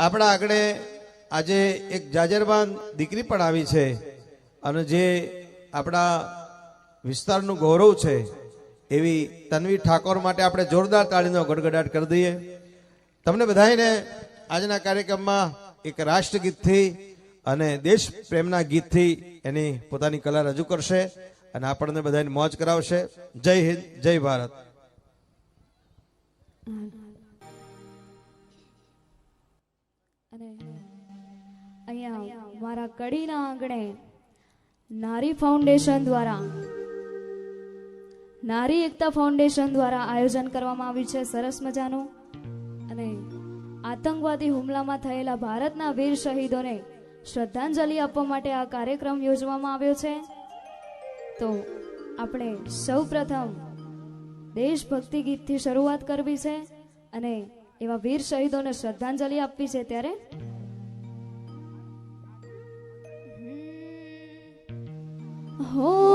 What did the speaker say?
આપણા આગળ આજે એક જાજરબાન દીકરી પણ આવી છે અને જે આપણા વિસ્તારનું ગૌરવ છે, એવી તન્વી ઠાકોર માટે આપણે જોરદાર તાળીનો ગડગડાટ કરી દઈએ. તમને બધાને આજના કાર્યક્રમમાં એક રાષ્ટ્રગીતથી અને દેશ પ્રેમના ગીતથી એની પોતાની કલા રજૂ કરશે અને આપણને બધાને મોજ કરાવશે. જય હિન્દ, જય ભારત. અહીંયા મારા કડીના આંગણે નારી ફાઉન્ડેશન દ્વારા, નારી એકતા ફાઉન્ડેશન દ્વારા આયોજન કરવામાં આવ્યું છે. સરસ મજાનું. અને આતંકવાદી હુમલામાં થયેલા ભારતના વીર શહીદોને શ્રદ્ધાંજલિ આપવા માટે આ કાર્યક્રમ યોજવામાં આવ્યો છે. તો આપણે સૌ પ્રથમ દેશભક્તિ ગીતથી શરૂઆત કરવી છે અને એવા વીર શહીદોને શ્રદ્ધાંજલિ આપવી છે ત્યારે Oh.